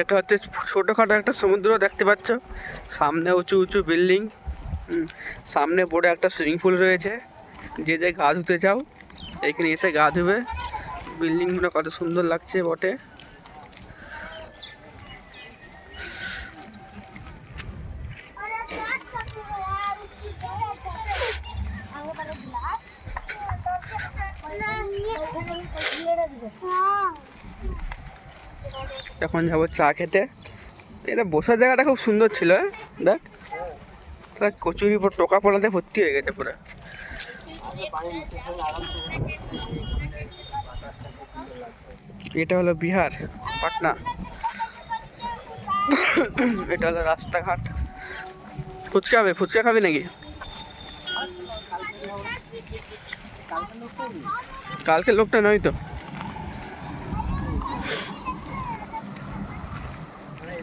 এটা হচ্ছে ছোটোখাটো একটা সমুদ্র, দেখতে পাচ্ছ। সামনে উঁচু উঁচু বিল্ডিং সামনে বড় একটা সুইমিং পুল রয়েছে। যে যে গা ধুতে চাও, এখানে এসে গা ধুবে। বিল্ডিংগুলো কত সুন্দর লাগছে বটে। এখন যাব চা খেতে। এটা বসার জায়গাটা খুব সুন্দর ছিল হ্যাঁ? দেখ। দেখ কচুরি টোকা পড়াতে ভর্তি হয়ে গেছে পুরো। এটা হলো বিহার, পাটনা। এটা হলো রাস্তাঘাট। ফুচকা হবে ফুচকা খাবি নাকি? কালকে লোকটা নয় তো?